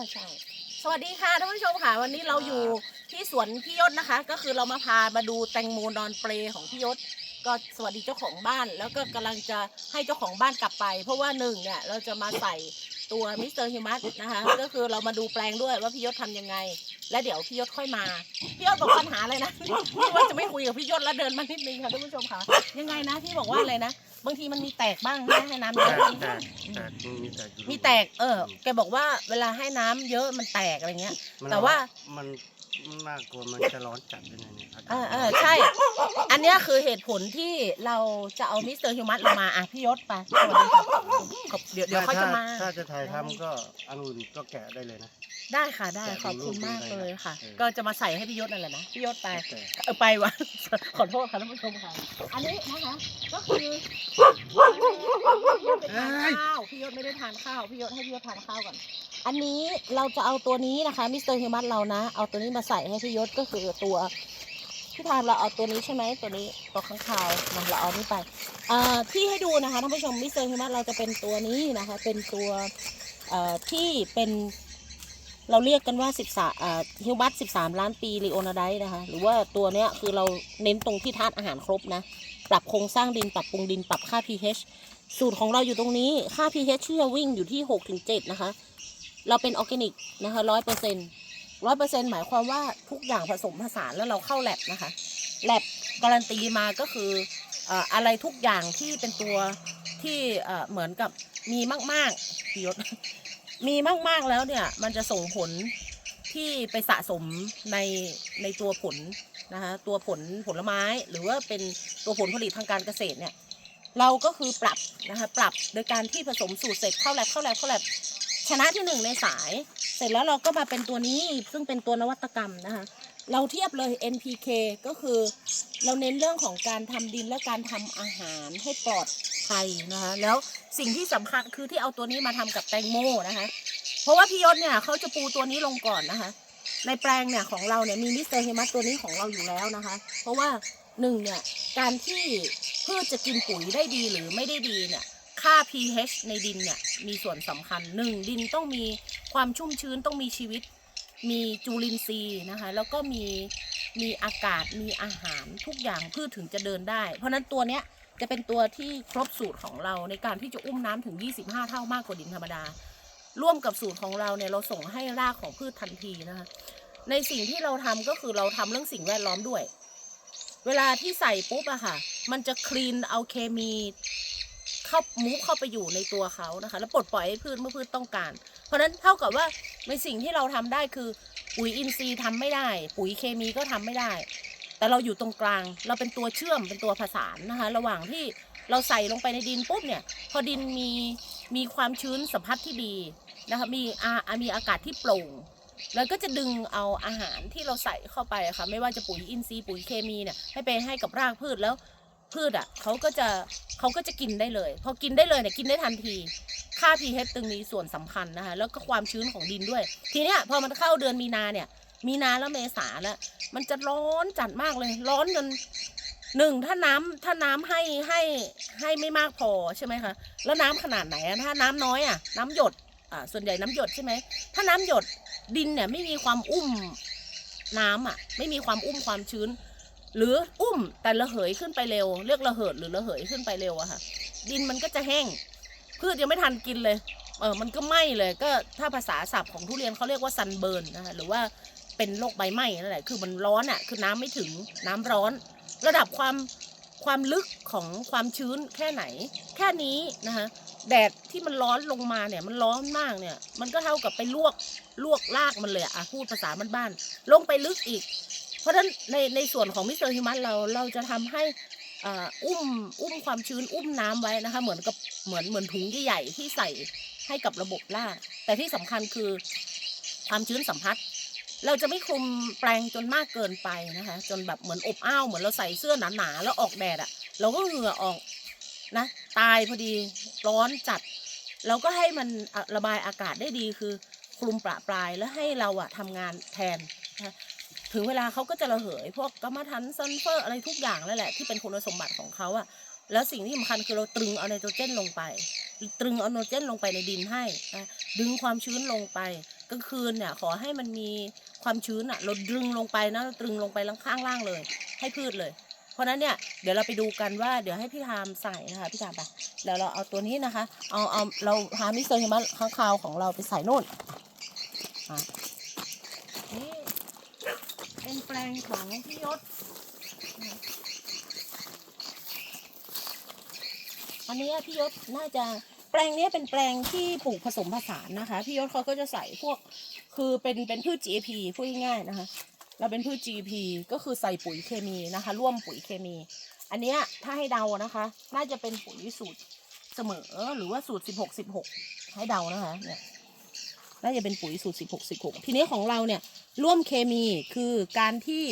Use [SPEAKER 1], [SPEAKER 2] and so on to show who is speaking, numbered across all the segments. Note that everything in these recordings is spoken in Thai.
[SPEAKER 1] อใช่ สวัสดีค่ะท่านผู้ชมค่ะ วันนี้เราอยู่ที่สวนพี่ยศนะคะ ก็คือเรามาพามาดูแตงโมนอนเปลของพี่ยศ ก็สวัสดีเจ้าของบ้าน แล้วก็กำลังจะให้เจ้าของบ้านกลับไป เพราะว่าหนึ่งเนี่ยเราจะมาใส่ตัวมิสเตอร์ฮิมัสนะคะ ก็คือเรามาดูแปลงด้วยว่าพี่ยศทำยังไง และเดี๋ยวพี่ยศค่อยมา พี่ยศบอกปัญหาอะไรนะ พี่ว่าจะไม่คุยกับพี่ยศแล้วเดินมานิดนึงค่ะท่านผู้ชมค่ะ ยังไงนะที่บอกว่าอะไรนะ บางทีมันมีแตกบ้างนะให้น้ำเย
[SPEAKER 2] แต
[SPEAKER 1] อะ
[SPEAKER 2] กแตกแตกมีแตกอยู่
[SPEAKER 1] มีแตกเออ แกบอกว่าเวลาให้น้ำเยอะมันแตกอะไรเงี้ย
[SPEAKER 2] มัน
[SPEAKER 1] แต่ว่า
[SPEAKER 2] มัน มากกว่ามันจะร้อนจัดยังไงเนี่ยอากาศ
[SPEAKER 1] เออเออใช่ อันเนี้ยคือเหตุผลที่เราจะเอามิสเตอร์ฮิวมัสลงมาอะพี่ยศไปสวัสดีค่ะขอบเดี๋ยวเดี๋ยวเขาจะมา
[SPEAKER 2] ถ้ถ้าจะถ่ายทำก็องุ่นก็แกะได้เลยนะ
[SPEAKER 1] ได้ค่ะได้
[SPEAKER 2] แกะ
[SPEAKER 1] ขอบคุณ
[SPEAKER 2] ดูรูป
[SPEAKER 1] มาก
[SPEAKER 2] ดู
[SPEAKER 1] เลย
[SPEAKER 2] เลยนะ
[SPEAKER 1] ค่ะ
[SPEAKER 2] เออ
[SPEAKER 1] ก็จะมาใส่ให้พี่ยศนั่นแหละนะพี่ยศไป
[SPEAKER 2] แกะ
[SPEAKER 1] เออไปวะ ขอโทษค่ะท่านผู้ชมค่ะ อันนี้นะคะ ก็คือข้าวพี่ยศไม่ได้ทานข้าวพี่ยศให้พี่ยศทานข้าวก่อน อันนี้เราจะเอาตัวนี้นะคะมิสเตอร์ฮิวมัสเรานะ เอาตัวนี้มาใส่ให้พี่ยศก็คือตัวที่ทานเราเอาตัวนี้ใช่ไหมตัวนี้ตัวข้างคาวนะเราเอานี่ไปที่ให้ดูนะคะท่านผู้ชมมิสเตอร์ฮิวมัสเราจะเป็นตัวนี้นะคะ เป็นตัวที่เป็นเราเรียกกันว่า 13อ่าฮิวบัต13 ล้านปีลีโอนาไดนะคะ หรือว่าตัวเนี้ยคือเราเน้นตรงที่ธาตุอาหารครบนะ ปรับโครงสร้างดิน ปรับปรุงดิน ปรับค่า pH สูตรของเราอยู่ตรงนี้ ค่า pH ที่จะวิ่งอยู่ที่6ถึง7นะคะ เราเป็นออร์แกนิกนะคะร้อยเปอร์เซ็นต์ร้อยเปอร์เซ็นต์หมายความว่าทุกอย่างผสมผสานแล้วเราเข้าแลบนะคะแลบการันตีมาก็คืออะไรทุกอย่างที่เป็นตัวที่เหมือนกับมีมากๆพี่ยศมีมากๆแล้วเนี่ยมันจะส่งผลที่ไปสะสมในในตัวผลนะคะตัวผลผลไม้หรือว่าเป็นตัวผลผลิตทางการเกษตรเนี่ยเราก็คือปรับนะคะปรับโดยการที่ผสมสูตรเสร็จเข้าแลบเข้าแลบเข้าแลบ ชนะที่หนึ่งในสาย เสร็จแล้วเราก็มาเป็นตัวนี้ซึ่งเป็นตัวนวัตกรรมนะคะ เราเทียบเลย NPK ก็คือเราเน้นเรื่องของการทำดินและการทำอาหารให้ปลอดภัยนะคะแล้วสิ่งที่สำคัญคือที่เอาตัวนี้มาทำกับแตงโมนะคะ เพราะว่าพี่ยศเนี่ยเขาจะปูตัวนี้ลงก่อนนะคะ ในแปลงเนี่ยของเราเนี่ยมีมิสเตอร์เฮมัสตัวนี้ของเราอยู่แล้วนะคะ เพราะว่าหนึ่งเนี่ยการที่พืชจะกินปุ๋ยได้ดีหรือไม่ได้ดีเนี่ย ค่า pH ในดินเนี่ยมีส่วนสำคัญหนึ่งดินต้องมีความชุ่มชื้นต้องมีชีวิต มีจุลินทรีย์นะคะ แล้วก็มีมีอากาศมีอาหารทุกอย่างพืชถึงจะเดินได้ เพราะนั้นตัวเนี้ยจะเป็นตัวที่ครบสูตรของเราในการที่จะอุ้มน้ำถึง 25 เท่ามากกว่าดินธรรมดา ร่วมกับสูตรของเราเนี่ยเราส่งให้รากของพืชทันทีนะคะในสิ่งที่เราทำก็คือเราทำเรื่องสิ่งแวดล้อมด้วย เวลาที่ใส่ปุ๊บอะค่ะ มันจะคลีนเอาเคมี เข้ามุเข้าไปอยู่ในตัวเขานะคะ แล้วปลดปล่อยให้พืชเมื่อพืชต้องการ เพราะฉะนั้นเท่ากับว่าในสิ่งที่เราทำได้คือปุ๋ยอินทรีย์ทำไม่ได้ ปุ๋ยเคมีก็ทำไม่ได้ แต่เราอยู่ตรงกลาง เราเป็นตัวเชื่อมเป็นตัวผสานนะคะ ระหว่างที่เราใส่ลงไปในดินปุ๊บเนี่ย พอดินมีมีความชื้นสัมผัสที่ดีนะคะมีอามีอากาศที่โปร่งแล้วก็จะดึงเอาอาหารที่เราใส่เข้าไปะค่ะไม่ว่าจะปุ๋ยอินทรีย์ปุ๋ยเคมีเนี่ยให้ไปให้กับรากพืชแล้ว พืชอะเขาก็จะเขาก็จะกินได้เลย พอกินได้เลยเนี่ยกินได้ทันที ค่า pH ตึงนี้ส่วนสำคัญนะคะ แล้วก็ความชื้นของดินด้วย ทีเนี้ยพอมันเข้าเดือนมีนาเนี่ย มีนาแล้วเมษาแล้วมันจะร้อนจัดมากเลย ร้อนจนหนึ่งถ้าน้ำถ้าน้ำให้ให้ให้ไม่มากพอใช่ไหมคะแล้วน้ำขนาดไหนอะถ้าน้ำน้อยอะน้ำหยดอ่าส่วนใหญ่น้ำหยดใช่ไหมถ้าน้ำหยดดินเนี่ยไม่มีความอุ้มน้ำอะไม่มีความอุ้มความชื้น หรืออุ้มแต่ระเหยขึ้นไปเร็ว เรียกระเหิดหรือระเหยขึ้นไปเร็วอะค่ะ ดินมันก็จะแห้ง พืชยังไม่ทันกินเลยเออมันก็ไหม้เลยก็ถ้าภาษาศัพท์ของทุเรียนเขาเรียกว่าซันเบิร์นนะคะหรือว่าเป็นโรคใบไหม้นั่นแหละคือมันร้อนอะคือน้ำไม่ถึงน้ำร้อน ระดับความความลึกของความชื้นแค่ไหน แค่นี้นะคะแดดที่มันร้อนลงมาเนี่ยมันร้อนมากเนี่ย มันก็เท่ากับไปลวกลวกรากมันเลยอะพูดภาษาบ้านๆลงไปลึกอีก ราะฉะนั้นในในส่วนของมิสเตอร์ฮิมัสเราเราจะทำให้อุ้มอุ้มความชื้นอุ้มน้ำไว้นะคะ เหมือนกับเหมือนเหมือนถุงใหญ่ๆที่ใส่ให้กับระบบราแต่ที่สำคัญคือความชื้นสัมผัสเราจะไม่คลุมแปลงจนมากเกินไปนะคะ จนแบบเหมือนอบอ้าวเหมือนเราใส่เสื้อหนาๆแล้วออกแดดอะเราก็เหงื่อออกนะ ตายพอดีร้อนจัด เราก็ให้มันระบายอากาศได้ดีคือคลุมประปรายแล้วให้เราอะทำงานแทนนะ ถึงเวลาเขาก็จะระเหย พวกกรรมฐานซัลเฟอร์อะไรทุกอย่างนั่นแหละ ที่เป็นคุณสมบัติของเขาอะแล้วสิ่งที่สำคัญคือเราตรึงเอาไนโตรเจนลงไป ตรึงเอาไนโตรเจนลงไปในดินให้นะดึงความชื้นลงไปกลางคืนเนี่ยขอให้มันมีความชื้นอะเราดึงลงไปนะเราตรึงลงไปล่างข้างล่างเลย ให้พืชเลย เพราะนั้นเนี่ยเดี๋ยวเราไปดูกันว่าเดี๋ยวให้พี่ทามใส่นะคะพี่ทามไปเดี๋ยวเราเอาตัวนี้นะคะ เอาเอาเราพามิสเตอร์ฮิมะข้างคาวของเราไปใส่โน่นอะนี่ เป็นแปลงของพี่ยศ อันนี้พี่ยศน่าจะแปลงนี้เป็นแปลงที่ปลูกผสมผสานนะคะ พี่ยศเขาก็จะใส่พวกคือเป็นเป็นพืช GAP พูดง่ายๆนะคะ เราเป็นพืช GAP ก็คือใส่ปุ๋ยเคมีนะคะ ร่วมปุ๋ยเคมี อันนี้ถ้าให้เดานะคะ น่าจะเป็นปุ๋ยสูตรเสมอหรือว่าสูตรสิบหกสิบหกให้เดานะคะเนี่ย น่าจะเป็นปุ๋ยสูตรสิบหกสิบหกทีนี้ของเราเนี่ยร่วมเคมีคือการที่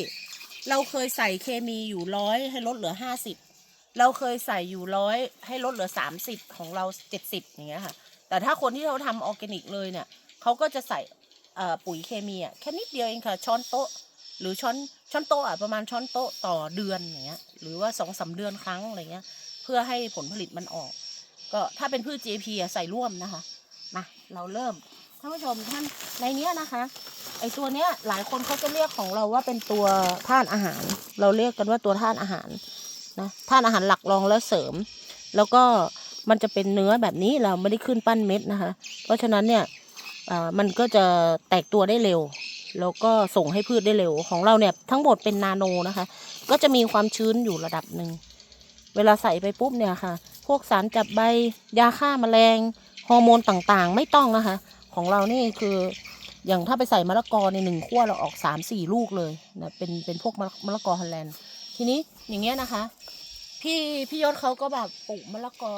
[SPEAKER 1] เราเคยใส่เคมีอยู่ร้อยให้ลดเหลือห้าสิบเราเคยใส่อยู่ร้อยให้ลดเหลือสามสิบของเราเจ็ดสิบอย่างเงี้ยค่ะ แต่ถ้าคนที่เขาทำออร์แกนิกเลยเนี่ยเขาก็จะใส่ปุ๋ยเคมีอะแค่นิดเดียวเองค่ะช้อนโต๊ะ หรือช้อนช้อนโต๊ะอะประมาณช้อนโต๊ะต่อเดือนอย่างเงี้ยหรือว่าสองสามเดือนครั้งอะไรเงี้ยเพื่อให้ผลผลิตมันออก ก็ถ้าเป็นพืช GP อะใส่ร่วมนะคะมาเราเริ่ม ท่านผู้ชมท่านในเนี้ยนะคะ ไอตัวเนี้ยหลายคนเขาจะเรียกของเราว่าเป็นตัวธาตุอาหาร เราเรียกกันว่าตัวธาตุอาหารนะธาตุอาหารหลักรองแล้วเสริม แล้วก็มันจะเป็นเนื้อแบบนี้เราไม่ได้ขึ้นปั้นเม็ดนะคะ เพราะฉะนั้นเนี่ยมันก็จะแตกตัวได้เร็ว แล้วก็ส่งให้พืชได้เร็ว ของเราเนี่ยทั้งหมดเป็นนาโนนะคะ ก็จะมีความชื้นอยู่ระดับหนึ่ง เวลาใส่ไปปุ๊บเนี่ยค่ะ พวกสารจับใบยาฆ่าแมลงฮอร์โมนต่างๆ ไม่ต้องนะคะ ของเรานี่คืออย่างถ้าไปใส่มะละกอในหนึ่งขั้วเราออกสามสี่ลูกเลยนะเป็นเป็นพวกมะละกอฮอลแลนด์ทีนี้อย่างเงี้ยนะคะ พี่พี่ยศเขาก็แบบปลูกมะละกอ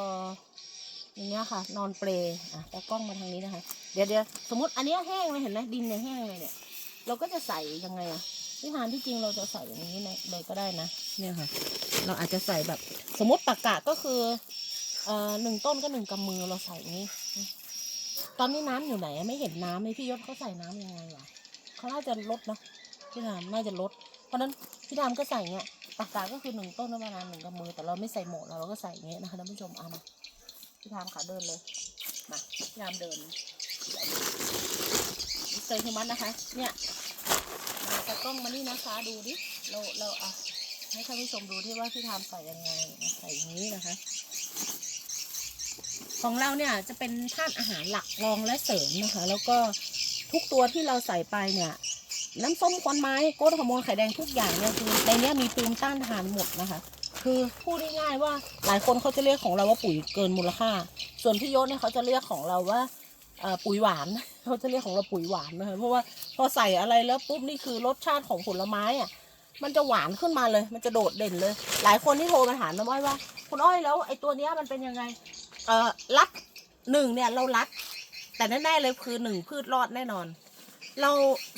[SPEAKER 1] อย่างเงี้ยค่ะ นอนเปลอะแต่กล้องมาทางนี้นะคะ เดี๋ยวเดี๋ยวสมมติอันนี้แห้งเลยเห็นไหมดินเนี่ยแห้งเลยเนี่ย เราก็จะใส่ยังไงอะที่ทานที่จริงเราจะใส่อย่างนี้เลยก็ได้นะเนี่ยค่ะ เราอาจจะใส่แบบ สมมติตักกะก็คือเอ่อหนึ่งต้นก็หนึ่งกำมือเราใส่อย่างนี้ ตอนนี้น้ำอยู่ไหนไม่เห็นน้ำเลยพี่ยศเขาใส่น้ำยังไงวะเขาน่าจะลดนะพี่ทามน่าจะลด เพราะนั้นพี่ทามก็ใส่เงี้ยตักกะก็คือหนึ่งต้นประมาณหนึ่งกำมือแต่เราไม่ใส่หมดเราเราก็ใส่เงี้ยนะคะท่านผู้ชมเอามาพี่ทามขาเดินเลยมาพี่ทามเดินเจอฮิมัสนะคะ เนี่ยมาตากล้องมานี่นะคะดูดิเราเราอะให้ท่านผู้ชมดูที่ว่าพี่ทามใส่ยังไงใส่อย่างนี้นะคะ ของเราเนี่ยจะเป็นธาตุอาหารหลักรองและเสริมนะคะ แล้วก็ทุกตัวที่เราใส่ไปเนี่ยน้ำส้มควันไม้โกรทฮอร์โมนไข่แดงทุกอย่างเนี่ยคือในนี้มีภูมต้านทานหมดนะคะ คือพูดง่ายๆว่าหลายคนเขาจะเรียกของเราว่าปุ๋ยเกินมูลค่า ส่วนพี่ยศเนี่ยเขาจะเรียกของเราว่าปุ๋ยหวานเขาจะเรียกของเราปุ๋ยหวานนะคะเพราะว่าพอใส่อะไรแล้วปุ๊บนี่คือรสชาติของผลไม้อะมันจะหวานขึ้นมาเลย มันจะโดดเด่นเลย หลายคนที่โทรมาถามน้ำอ้อยว่า คุณอ้อยแล้วไอ้ตัวเนี้ยมันเป็นยังไง เอ่อรัดหนึ่งเนี่ยเรารัด แต่แน่ๆเลยคือหนึ่งพืชรอดแน่นอน เรา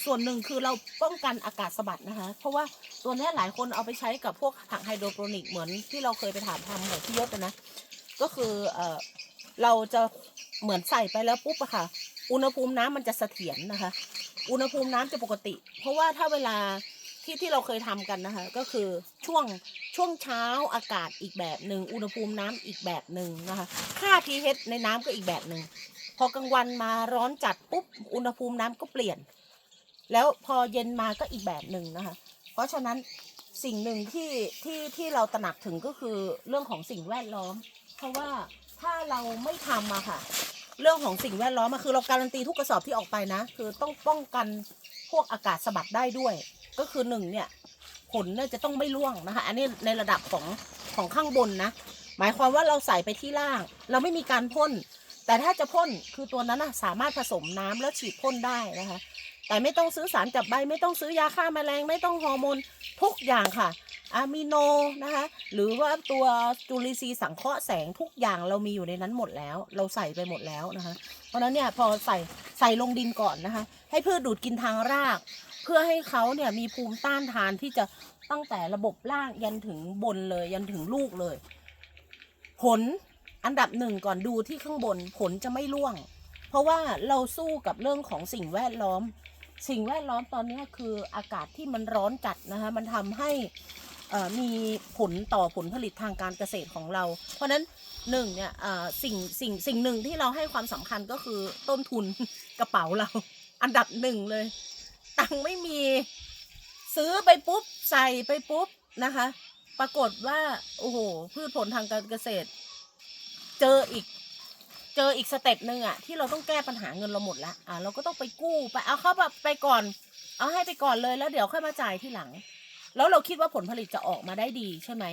[SPEAKER 1] ส่วนหนึ่งคือเราป้องกันอากาศสะบัดนะคะ เพราะว่าตัวนี้หลายคนเอาไปใช้กับพวกถังไฮโดรโปรนิกเหมือนที่เราเคยไปถามทำของพี่ยศนะ ก็คือเอ่อเราจะเหมือนใส่ไปแล้วปุ๊บอะค่ะ อุณหภูมิน้ำมันจะเสถียรนะคะ อุณหภูมิน้ำจะปกติ เพราะว่าถ้าเวลา ที่ที่เราเคยทำกันนะคะ ก็คือช่วงช่วงเช้าอากาศอีกแบบหนึ่งอุณหภูมิน้ำอีกแบบหนึ่งนะคะ ค่า pH ในน้ำก็อีกแบบหนึ่งพอกลางวันมาร้อนจัดปุ๊บอุณหภูมิน้ำก็เปลี่ยน แล้วพอเย็นมาก็อีกแบบหนึ่งนะคะ เพราะฉะนั้นสิ่งหนึ่งที่ที่ที่เราตระหนักถึงก็คือเรื่องของสิ่งแวดล้อม เพราะว่าถ้าเราไม่ทำอะค่ะ เรื่องของสิ่งแวดล้อมอะคือเราการันตีทุกกระสอบที่ออกไปนะ คือต้องป้องกันพวกอากาศสะบัดได้ด้วย ก็คือหนึ่งเนี่ยผลเนี่ยจะต้องไม่ร่วงนะคะ อันนี้ในระดับของของข้างบนนะ หมายความว่าเราใส่ไปที่ล่าง เราไม่มีการพ่น แต่ถ้าจะพ่นคือตัวนั้นนะสามารถผสมน้ำแล้วฉีดพ่นได้นะคะ แต่ไม่ต้องซื้อสารจับใบ ไม่ต้องซื้อยาฆ่าแมลง ไม่ต้องฮอร์โมนทุกอย่างค่ะอะมิโนนะคะหรือว่าตัวจุลินทรีย์สังเคราะห์แสงทุกอย่างเรามีอยู่ในนั้นหมดแล้ว เราใส่ไปหมดแล้วนะคะ เพราะฉะนั้นเนี่ยพอใส่ใส่ลงดินก่อนนะคะ ให้พืชดูดกินทางราก พื่อให้เขาเนี่ยมีภูมิต้านทานที่จะตั้งแต่ระบบล่างยันถึงบนเลย ยันถึงลูกเลย ผลอันดับหนึ่งก่อนดูที่ข้างบนผลจะไม่ร่วง เพราะว่าเราสู้กับเรื่องของสิ่งแวดล้อม สิ่งแวดล้อมตอนนี้คืออากาศที่มันร้อนจัดนะคะมันทำให้มีผลต่อผลผลิตทางการเกษตรของเรา เพราะนั้นหนึ่งเนี่ยสิ่งสิ่งสิ่งหนึ่งที่เราให้ความสำคัญก็คือต้นทุนกระเป๋าเรา อันดับหนึ่งเลย ตังค์ไม่มี ซื้อไปปุ๊บ ใส่ไปปุ๊บนะคะ ปรากฏว่า โอ้โห พืชผลทางการเกษตร เจออีก เจออีกสเต็ปหนึ่งอะที่เราต้องแก้ปัญหาเงินเราหมดละอะเราก็ต้องไปกู้ไปเอาเข้าแบบไปก่อน เอาให้ไปก่อนเลยแล้วเดี๋ยวค่อยมาจ่ายที่หลัง แล้วเราคิดว่าผลผลิตจะออกมาได้ดีใช่ไหม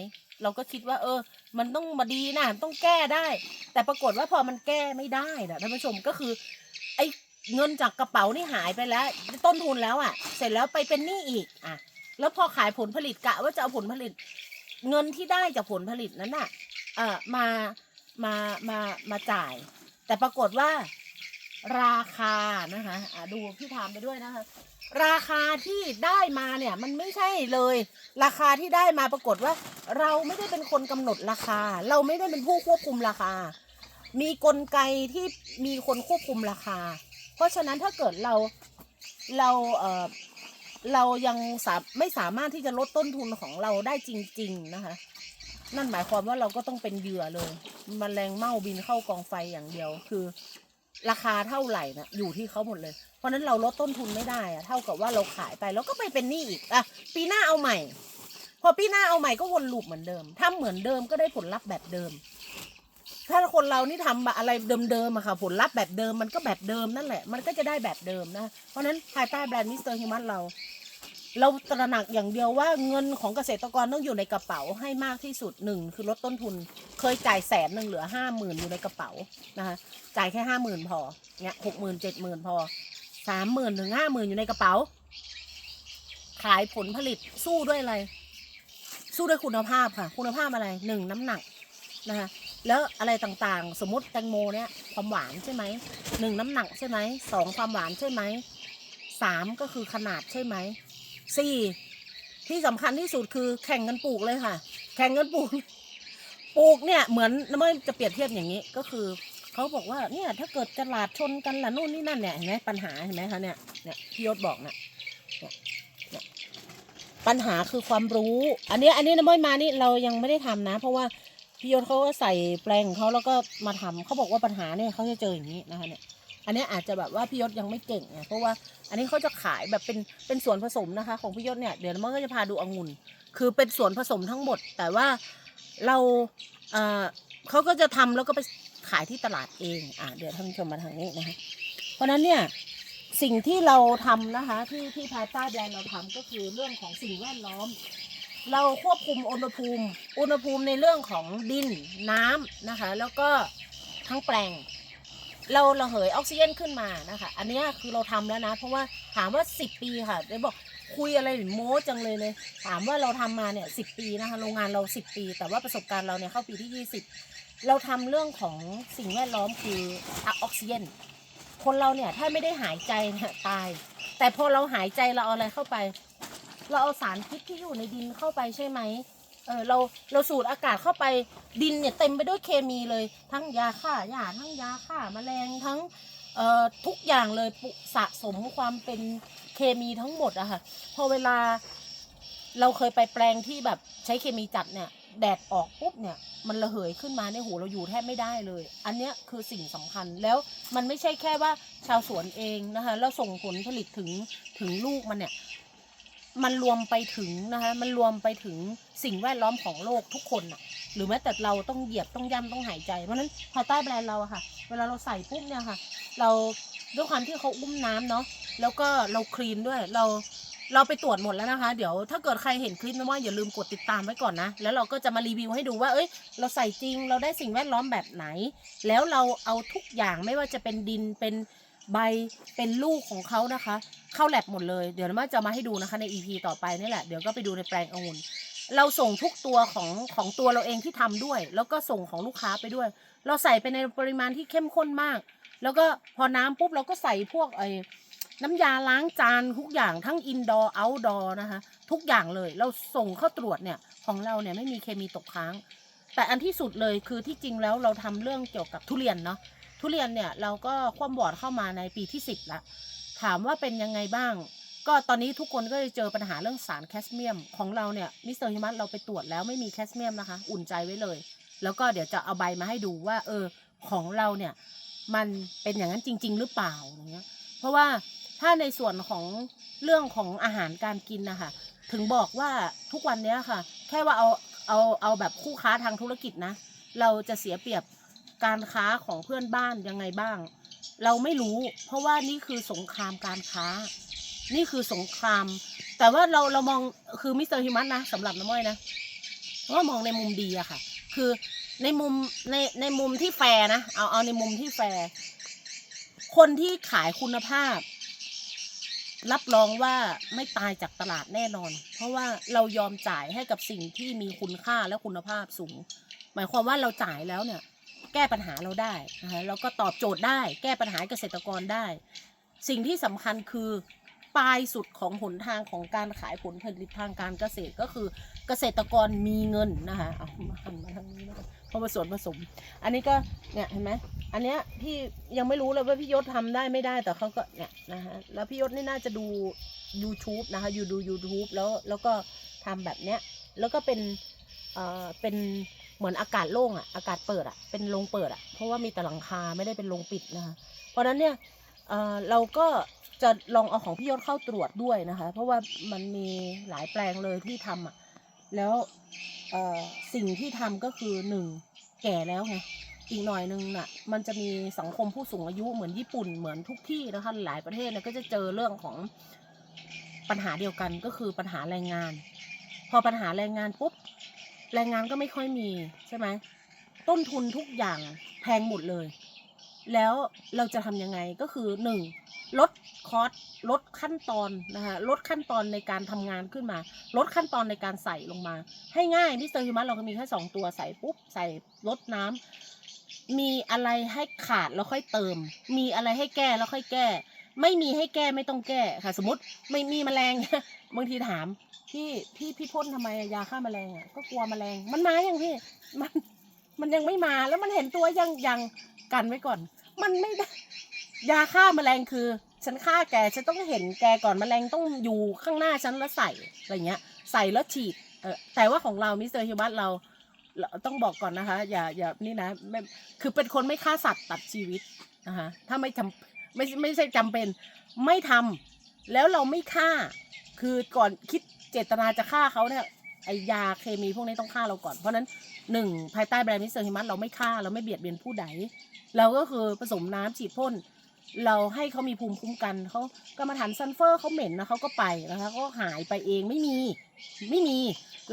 [SPEAKER 1] เราก็คิดว่า เออ มันต้องมาดีนะต้องแก้ได้ แต่ปรากฏว่าพอมันแก้ไม่ได้นะท่านผู้ชมก็คือ ไอ้ เงินจากกระเป๋านี่หายไปแล้ว ต้นทุนแล้วอะ่ะ เสร็จแล้วไปเป็นหนี้อีกอะ แล้วพอขายผลผลิตกะว่าจะเอาผลผลิต เงินที่ได้จากผลผลิตนั้นน่ะ เอ่อมามามามาจ่าย แต่ปรากฏว่าราคานะคะอะดูพี่ถามไปด้วยนะคะ ราคาที่ได้มาเนี่ย มันไม่ใช่เลย ราคาที่ได้มาปรากฏว่า เราไม่ได้เป็นคนกำหนดราคา เราไม่ได้เป็นผู้ควบคุมราคา มีกลไกที่มีคนควบคุมราคา เพราะฉะนั้นถ้าเกิดเราเราเอ่อเรายังสาไม่สามารถที่จะลดต้นทุนของเราได้จริง ๆนะคะ นั่นหมายความว่าเราก็ต้องเป็นเหยื่อเลยมแมลงเม่าบินเข้ากองไฟอย่างเดียวคือ ราคาเท่าไหร่นะอยู่ที่เขาหมดเลย เพราะนั้นเราลดต้นทุนไม่ได้อะเท่ากับว่าเราขายไปแล้วก็ไปเป็นหนี้อีกอะปีหน้าเอาใหม่ พอปีหน้าเอาใหม่ก็วนลูปเหมือนเดิมทำเหมือนเดิมก็ได้ผลลัพธ์แบบเดิม ถ้าคนเรานี่ทำอะไรเดิมๆอะค่ะ ผลลัพธ์แบบเดิมมันก็แบบเดิมนั่นแหละ มันก็จะได้แบบเดิมนะ เพราะนั้นภายใต้แบรนด์มิสเตอร์ฮิวมันเรา เราตระหนักอย่างเดียวว่าเงินของเกษตรกรต้องอยู่ในกระเป๋าให้มากที่สุดหนึ่งคือลดต้นทุน เคยจ่ายแสนหนึ่งเหลือห้าหมื่นอยู่ในกระเป๋านะคะจ่ายแค่ห้าหมื่นพอเนี่ยหกหมื่นเจ็ดหมื่นพอสามหมื่นถึงห้าหมื่นอยู่ในกระเป๋า ขายผลผลิตสู้ด้วยอะไร สู้ด้วยคุณภาพค่ะ คุณภาพอะไรหนึ่งน้ำหนักนะคะ แล้วอะไรต่างๆ สมมติแตงโมเนี่ยความหวานใช่ไหมหนึ่งน้ำหนักใช่ไหมสองความหวานใช่ไหมสามก็คือขนาดใช่ไหมสี่ที่สำคัญที่สุดคือแข่งกันปลูกเลยค่ะ แข่งกันปลูก ปลูกเนี่ยเหมือนน้ำมันจะเปรียบเทียบอย่างนี้ก็คือเขาบอกว่าเนี่ยถ้าเกิดตลาดชนกันล่ะนู่นนี่นั่นเนี่ยเห็นไหมปัญหาเห็นไหมคะเนี่ยเนี่ยพี่ยศบอกนะเนี่ยปัญหาคือความรู้ อันนี้อันนี้น้ำมันมานี่เรายังไม่ได้ทำนะ เพราะว่า พี่ยศเขาก็ใส่แปลงเขาแล้วก็มาทำเขาบอกว่าปัญหาเนี่ยเขาจะเจออย่างนี้นะคะเนี่ยอันนี้อาจจะแบบว่าพี่ยศยังไม่เก่งไงเพราะว่าอันนี้เขาจะขายแบบเป็นเป็นส่วนผสมนะคะ ของพี่ยศเนี่ยเดี๋ยวมันก็จะพาดูองุ่น คือเป็นส่วนผสมทั้งหมด แต่ว่าเราเออเขาก็จะทำแล้วก็ไปขายที่ตลาดเองอะเดี๋ยวท่านชมมาทางนี้นะคะเพราะนั้นเนี่ยสิ่งที่เราทำนะคะที่ที่ภายใต้แบรนด์เราทำก็คือเรื่องของสิ่งแวดล้อม เราควบคุมอุณหภูมิ อุณหภูมิในเรื่องของดินน้ำนะคะ แล้วก็ทั้งแปลง เราระเหยออกซิเจนขึ้นมานะคะ อันนี้คือเราทำแล้วนะ เพราะว่าถามว่า 10 ปีค่ะเดี๋ยวบอกคุยอะไรโม้จังเลยเลย ถามว่าเราทำมาเนี่ยสิปีนะคะโรงงานเรา 10 ปี แต่ว่าประสบการณ์เราเนี่ยเข้าปีที่ 20 เราทำเรื่องของสิ่งแวดล้อมคือออกซิเจนคนเราเนี่ยถ้าไม่ได้หายใจเนี่ยตาย แต่พอเราหายใจเราเอาอะไรเข้าไป เราเอาสารพิษที่อยู่ในดินเข้าไปใช่ไหมเออเราเราสูดอากาศเข้าไปดินเนี่ยเต็มไปด้วยเคมีเลย ทั้งยาฆ่าหญ้าทั้งยาฆ่าแมลงทั้งเอ่อทุกอย่างเลยปุสะสมความเป็นเคมีทั้งหมดอะค่ะพอเวลาเราเคยไปแปลงที่แบบใช้เคมีจัดเนี่ย แดดออกปุ๊บเนี่ย มันระเหยขึ้นมาในหูเราอยู่แทบไม่ได้เลย อันเนี้ยคือสิ่งสำคัญแล้วมันไม่ใช่แค่ว่าชาวสวนเองนะคะแล้วส่งผลผลิตถึงถึงลูกมันเนี่ย มันรวมไปถึงนะคะมันรวมไปถึงสิ่งแวดล้อมของโลกทุกคนน่ะหรือแม้แต่เราต้องเหยียบต้องย่ำต้องหายใจ เพราะฉะนั้นภายใต้แบรนด์เราอะค่ะ เวลาเราใส่ปุ๊บเนี่ยค่ะ เราด้วยความที่เขาอุ้มน้ำเนาะแล้วก็เราคลีนด้วยเราเราไปตรวจหมดแล้วนะคะ เดี๋ยวถ้าเกิดใครเห็นคลิปนะว่าอย่าลืมกดติดตามไว้ก่อนนะ แล้วเราก็จะมารีวิวให้ดูว่า เอ้ย เราใส่จริง เราได้สิ่งแวดล้อมแบบไหน แล้วเราเอาทุกอย่างไม่ว่าจะเป็นดินเป็น ใบเป็นลูกของเขานะคะ เข้าแลบหมดเลย เดี๋ยวมาจะมาให้ดูนะคะใน EP ต่อไปนี่แหละ เดี๋ยวก็ไปดูในแปลงองุ่นเราส่งทุกตัวของของตัวเราเองที่ทำด้วย แล้วก็ส่งของลูกค้าไปด้วย เราใส่ไปในปริมาณที่เข้มข้นมาก แล้วก็พอน้ำปุ๊บเราก็ใส่พวกไอ้น้ำยาล้างจานทุกอย่างทั้งอินดอร์เอาท์ดอร์นะคะ ทุกอย่างเลยเราส่งเข้าตรวจเนี่ยของเราเนี่ยไม่มีเคมีตกค้าง แต่อันที่สุดเลยคือที่จริงแล้วเราทำเรื่องเกี่ยวกับทุเรียนเนาะ ทุเรียนเนี่ยเราก็คว่ำบอดเข้ามาในปีที่สิบละถามว่าเป็นยังไงบ้าง ก็ตอนนี้ทุกคนก็จะเจอปัญหาเรื่องสารแคลเซียม ของเราเนี่ยมิสเตอร์ฮิมัสเราไปตรวจแล้วไม่มีแคลเซียมนะคะ อุ่นใจไว้เลย แล้วก็เดี๋ยวจะเอาใบมาให้ดูว่า เออของเราเนี่ยมันเป็นอย่างนั้นจริง ๆ หรือเปล่าอย่างเงี้ยเพราะว่าถ้าในส่วนของเรื่องของอาหารการกินนะคะถึงบอกว่าทุกวันนี้ค่ะ แค่ว่าเอาเอาเอาแบบคู่ค้าทางธุรกิจนะ เราจะเสียเปรียบ การค้าของเพื่อนบ้านยังไงบ้าง เราไม่รู้ เพราะว่านี่คือสงครามการค้า นี่คือสงคราม แต่ว่าเราเรามองคือมิสเตอร์ฮิมัสนะสำหรับน้ำม้อยนะว่ามองในมุมดีอะค่ะ คือในมุมในในมุมที่แฟร์นะเอาเอาในมุมที่แฟร์คนที่ขายคุณภาพ รับรองว่าไม่ตายจากตลาดแน่นอน เพราะว่าเรายอมจ่ายให้กับสิ่งที่มีคุณค่าและคุณภาพสูง หมายความว่าเราจ่ายแล้วเนี่ย แก้ปัญหาเราได้นะคะแล้วก็ตอบโจทย์ได้แก้ปัญหาเกษตรกรได้ สิ่งที่สำคัญคือปลายสุดของหนทางของการขายผลผลิตทางการเกษตรก็คือเกษตรกรมีเงินนะคะเอามาหันมาทางนี้นะคะเพราะว่าส่วนผสม อันนี้ก็เนี่ยเห็นไหมอันเนี้ยพี่ยังไม่รู้เลยว่าพี่ยศทำได้ไม่ได้แต่เขาก็เนี่ยนะฮะแล้วพี่ยศนี่น่าจะดู YouTube นะคะอยู่ดู YouTube แล้วแล้วก็ทำแบบเนี้ยแล้วก็เป็นเอ่อเป็น เหมือนอากาศโล่งอะอากาศเปิดอะเป็นโรงเปิดอะเพราะว่ามีแต่หลังคาไม่ได้เป็นโรงปิดนะคะเพราะฉะนั้นเนี่ยเออเราก็จะลองเอาของพี่ยศเข้าตรวจด้วยนะคะ เพราะว่ามันมีหลายแปลงเลยที่ทำอะแล้วเออสิ่งที่ทำก็คือหนึ่งแก่แล้วไงอีกหน่อยนึงน่ะมันจะมีสังคมผู้สูงอายุเหมือนญี่ปุ่นเหมือนทุกที่นะคะหลายประเทศเนี่ยก็จะเจอเรื่องของปัญหาเดียวกันก็คือปัญหาแรงงาน พอปัญหาแรงงานปุ๊บ แรงงานก็ไม่ค่อยมีใช่ไหมต้นทุนทุกอย่างแพงหมดเลย แล้วเราจะทำยังไงก็คือหนึ่งลดคอสลดขั้นตอนนะคะลดขั้นตอนในการทำงานขึ้นมา ลดขั้นตอนในการใส่ลงมา ให้ง่ายมิสเตอร์ฮิมัสเราก็มีแค่สองตัวใส่ปุ๊บใส่ลดน้ำมีอะไรให้ขาดแล้วค่อยเติม มีอะไรให้แก้แล้วค่อยแก้ ไม่มีให้แก้ไม่ต้องแก้ค่ะ สมมติไม่มีแมลงบางทีถาม พี่พี่พี่พ่นทำไมอะยาฆ่าแมลงอะก็กลัวแมลง มันมาอย่างพี่มันมันยังไม่มาแล้วมันเห็นตัวยังยังกันไว้ก่อน มันไม่ได้ยาฆ่าแมลงคือ ฉันฆ่าแกฉันต้องเห็นแกก่อนแมลงต้องอยู่ข้างหน้าฉันแล้วใส่อะไรเงี้ย ใส่แล้วฉีดเออแต่ว่าของเรามิสเตอร์ฮิวมัสเราเราต้องบอกก่อนนะคะ อย่าอย่านี่นะไม่คือเป็นคนไม่ฆ่าสัตว์ตัดชีวิตนะคะถ้าไม่จำไม่ไม่ใช่จำเป็นไม่ทำแล้วเราไม่ฆ่า คือก่อนคิด เจตนาจะฆ่าเขาเนี่ยไอยาเคมีพวกนี้ต้องฆ่าเราก่อน เพราะนั้นหนึ่งภายใต้แบรนด์มิสเตอร์ฮิมัสเราไม่ฆ่าเราไม่เบียดเบียนผู้ใด เราก็คือผสมน้ำฉีดพ่นเราให้เขามีภูมิคุ้มกันเขากรรมฐานซัลเฟอร์เขาเหม็นนะเขาก็ไปนะคะก็หายไปเองไม่มีไม่มี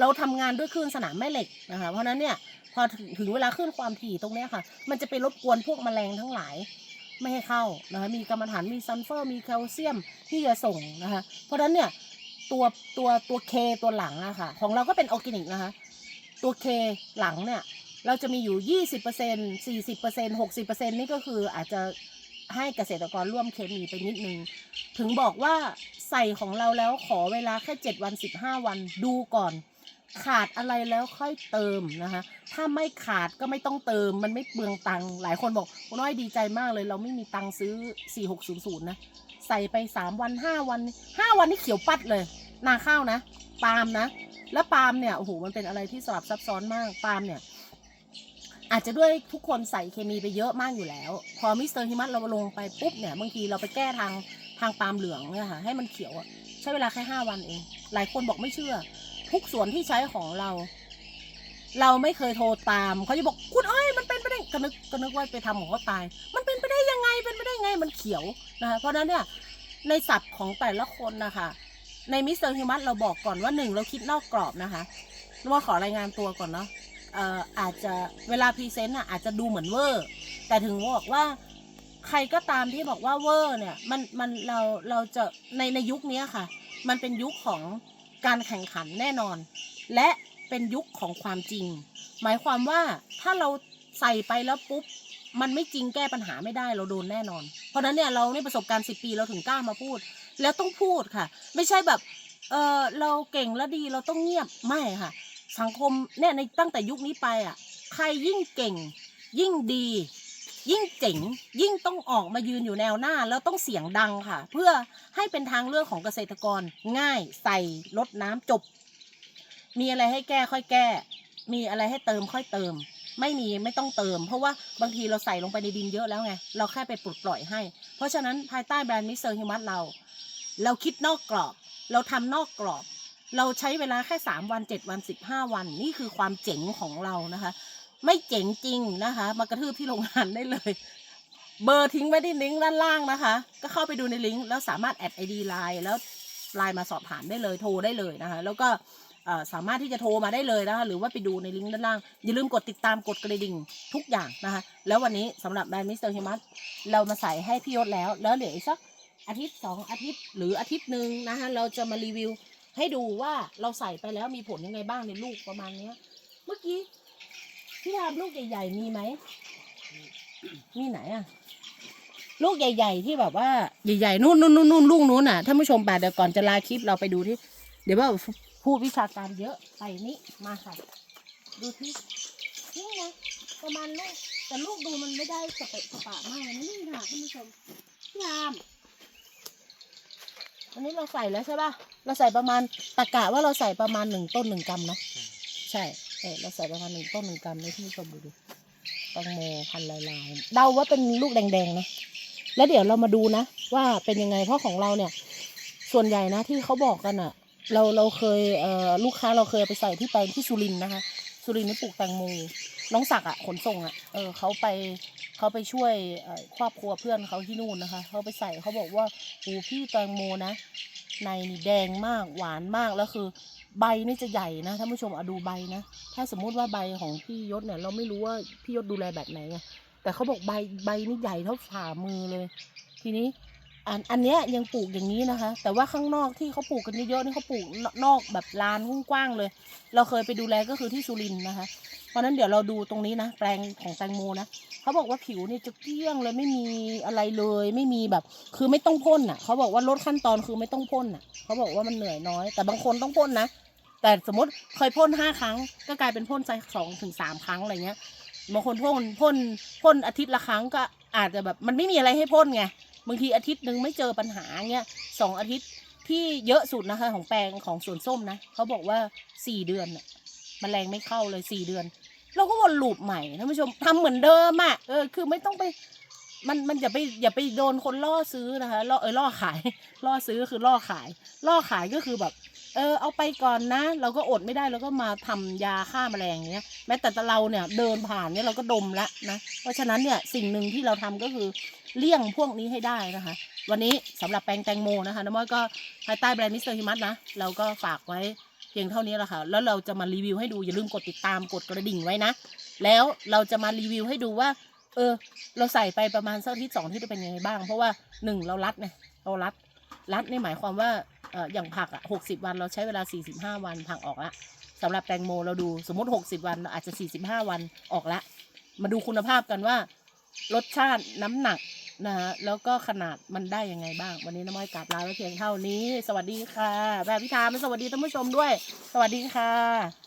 [SPEAKER 1] เราทำงานด้วยคลื่นสนามแม่เหล็กนะคะเพราะนั้นเนี่ยพอถึงเวลาขึ้นความถี่ตรงนี้ค่ะ มันจะไปรบกวนพวกแมลงทั้งหลาย ไม่ให้เข้านะคะมีกรรมฐานมีซัลเฟอร์มีแคลเซียมที่จะส่งนะคะเพราะฉะนั้นเนี่ย ตัวตัวตัวเคตัวหลังอะค่ะ ของเราก็เป็นออร์แกนิกนะคะ ตัวเคหลังเนี่ย เราจะมีอยู่20% 40% 60%นี่ก็คืออาจจะให้เกษตรกรร่วมเคมีไปนิดนึง ถึงบอกว่าใส่ของเราแล้วขอเวลาแค่7วัน15วันดูก่อน ขาดอะไรแล้วค่อยเติมนะคะ ถ้าไม่ขาดก็ไม่ต้องเติม มันไม่เปลืองตังค์หลายคนบอกน้อยดีใจมากเลย เราไม่มีตังค์ซื้อ 4600นะใส่ไป 3 วัน 5 วัน 5 วันนี่เขียวปัดเลย นาข้าวนะปาล์มนะ แล้วปาล์มเนี่ยโอ้โหมันเป็นอะไรที่สลับซับซ้อนมากปาล์มเนี่ย อาจจะด้วยทุกคนใส่เคมีไปเยอะมากอยู่แล้ว พอมิสเตอร์ฮิมัสเราลงไปปุ๊บเนี่ยบางทีเราไปแก้ทางทางปาล์มเหลืองเนี่ยค่ะให้มันเขียวใช้เวลาแค่ห้าวันเอง หลายคนบอกไม่เชื่อ ทุกส่วนที่ใช้ของเรา เราไม่เคยโทรตามเขาจะบอกคุณอ้อยมันเป็นไปได้ก็นึกก็นึกว่าไปทำของเขาตาย มันเป็นไปได้ยังไงเป็นไปได้ยังไงมันเขียวนะคะเพราะฉะนั้นเนี่ยในศัพท์ของแต่ละคนนะคะ ในมิสเตอร์ฮิมัสเราบอกก่อนว่าหนึ่งเราคิดนอกกรอบนะคะว่าขอรายงานตัวก่อนเนาะเอ่ออาจจะเวลาพรีเซนต์อะอาจจะดูเหมือนเวอร์แต่ถึงบอกว่าใครก็ตามที่บอกว่าเวอร์เนี่ยมันมันเราเราจะในในยุคนี้ค่ะ มันเป็นยุคของการแข่งขันแน่นอน และเป็นยุคของความจริง หมายความว่าถ้าเราใส่ไปแล้วปุ๊บมันไม่จริงแก้ปัญหาไม่ได้เราโดนแน่นอน เพราะนั้นเนี่ยเราในประสบการณ์สิปีเราถึงกล้ามาพูด แล้วต้องพูดค่ะ ไม่ใช่แบบเออเราเก่งและดีเราต้องเงียบไม่ค่ะ สังคมเนี่ยในตั้งแต่ยุคนี้ไปอะ ใครยิ่งเก่ง ยิ่งดี ยิ่งเจ๋งยิ่งต้องออกมายืนอยู่แนวหน้า แล้วต้องเสียงดังค่ะ เพื่อให้เป็นทางเลือกของเกษตรกรง่ายใส่ลดน้ำจบ มีอะไรให้แก้ค่อยแก้ มีอะไรให้เติมค่อยเติม ไม่มีไม่ต้องเติม เพราะว่าบางทีเราใส่ลงไปในดินเยอะแล้วไงเราแค่ไปปลดปล่อยให้ เพราะฉะนั้นภายใต้แบรนด์มิสเตอร์ฮิมัสเรา เราคิดนอกกรอบ เราทำนอกกรอบ เราใช้เวลาแค่สามวันเจ็ดวันสิบห้าวัน นี่คือความเจ๋งของเรานะคะ ไม่เจ๋งจริงนะคะ มากระทืบที่โรงงานได้เลย เบอร์ทิ้งไว้ที่ลิงก์ด้านล่างนะคะ ก็เข้าไปดูในลิงก์แล้วสามารถแอดไอดีไลน์แล้วไลน์มาสอบถามได้เลยโทรได้เลยนะคะ แล้วก็สามารถที่จะโทรมาได้เลยนะคะ หรือว่าไปดูในลิงก์ด้านล่าง อย่าลืมกดติดตามกดกระดิ่งทุกอย่างนะคะ แล้ววันนี้สำหรับแบรนด์มิสเตอร์ฮิมัสเรามาใส่ให้พี่ยศแล้ว แล้วเหลืออีกสัก อาทิตย์สองอาทิตย์ หรืออาทิตย์หนึ่งนะคะเราจะมารีวิวให้ดูว่าเราใส่ไปแล้วมีผลยังไงบ้างในลูกประมาณเนี้ย เมื่อกี้พี่ทามลูกใหญ่ๆมีไหมมีไหนอะลูกใหญ่ ๆ ที่แบบว่าใหญ่ๆนู่นนู่นนู่นลูกนู้นน่ะท่านผู้ชมป่ะเดี๋ยวก่อนจะลาคลิปเราไปดูที่ เดี๋ยวว่าพูดวิชาการเยอะไปนี่มาค่ะ ดูที่นี่นะประมาณลูกแต่ลูกดูมันไม่ได้สเปะสปะมากนะนี่ค่ะท่านผู้ชมพี่ทาม อันนี้เราใส่แล้วใช่ป่ะ เราใส่ประมาณตะกะว่าเราใส่ประมาณหนึ่งต้นหนึ่งกำนะใช่เออเราใส่ประมาณหนึ่งต้นหนึ่งกรัมเลยที่ชมดูดิแตงโมพันลายลายๆเดาว่าเป็นลูกแดงๆนะแล้วเดี๋ยวเรามาดูนะ ว่าเป็นยังไงเพราะของเราเนี่ย ส่วนใหญ่นะที่เขาบอกกันอะเราเราเคยเอ่อลูกค้าเราเคยไปใส่ที่แปลงที่สุรินนะคะ สุรินที่ปลูกแตงโม น้องศักดิ์อะขนส่งอะเออเขาไปเขาไปช่วยครอบครัวเพื่อนเขาที่นู่นนะคะเขาไปใส่เขาบอกว่าโอ้พี่แตงโมนะในนี่แดงมากหวานมากแล้วคือ ใบนี่จะใหญ่นะท่านผู้ชมเอาดูใบนะถ้าสมมุติว่าใบของพี่ยศเนี่ย เราไม่รู้ว่าพี่ยศดูแลแบบไหนไงแต่เขาบอกใบใบนี่ใหญ่เท่าฝ่ามือเลย ทีนี้อันอันเนี้ยยังปลูกอย่างนี้นะคะ แต่ว่าข้างนอกที่เขาปลูกกันเยอะๆนี่เขาปลูกนนอกแบบลานกว้างๆเลย เราเคยไปดูแลก็คือที่สุรินทร์นะคะ เพราะนั้นเดี๋ยวเราดูตรงนี้นะแปลงของแตงโมนะเขาบอกว่าผิวเนี่ยจะเกลี้ยงเลยไม่มีอะไรเลย ไม่มีแบบ คือไม่ต้องพ่นอะเขาบอกว่าลดขั้นตอนคือไม่ต้องพ่นอะเขาบอกว่ามันเหนื่อยน้อย แต่บางคนต้องพ่นนะแต่สมมติเคยพ่นห้าครั้ง ก็กลายเป็นพ่นใจสองถึงสามครั้งอะไรเงี้ยบางคนพ่นพ่นพ่นอาทิตย์ละครั้งก็อาจจะแบบมันไม่มีอะไรให้พ่นไงบางทีอาทิตย์หนึ่งไม่เจอปัญหาเงี้ยสองอาทิตย์ที่เยอะสุดนะคะของแปลงของสวนส้มนะเขาบอกว่าสี่เดือนน่ะแมลงไม่เข้าเลยสี่เดือน เราก็วนลูปใหม่ท่านผู้ชมทำเหมือนเดิมอะเออคือไม่ต้องไปมันมันอย่าไปอย่าไปโดนคนล่อซื้อนะคะล่อเออล่อขาย ล่อซื้อคือล่อขาย ล่อขายก็คือแบบ เออเอาไปก่อนนะ เราก็อดไม่ได้เราก็มาทำยาฆ่าแมลงเนี้ย แม้แต่เราเนี่ยเดินผ่านเนี่ยเราก็ดมล้วนะ เพราะฉะนั้นเนี่ยสิ่งหนึ่งที่เราทำก็คือเลี่ยงพวกนี้ให้ได้นะคะ วันนี้สำหรับแปลงแตงโมนะคะน้ำมันก็ภายใต้แบรนด์มิสเตอร์ฮิมัสนะเราก็ฝากไว้ เพียงเท่านี้แหละค่ะ แล้วเราจะมารีวิวให้ดูอย่าลืมกดติดตามกดกระดิ่งไว้นะ แล้วเราจะมารีวิวให้ดูว่า เออ เราใส่ไปประมาณสักอาทิตย์สองอาที่จะเป็นยังไงบ้าง เพราะว่าหนึ่งเรารัดไงเรารัดรัดนี่หมายความว่าเอออย่างผักอะหกสิบวันเราใช้เวลาสี่สิบห้าวันผักออกละสำหรับแตงโมเราดูสมมติหกสิบวันเราอาจจะสี่สิบห้าวันออกละ มาดูคุณภาพกันว่า รสชาติน้ำหนัก นะฮะแล้วก็ขนาดมันได้ยังไงบ้าง วันนี้น้ำม้อยกราบลาไว้เพียงเท่านี้ สวัสดีค่ะแบบพิธามสวัสดีท่านผู้ชมด้วย สวัสดีค่ะ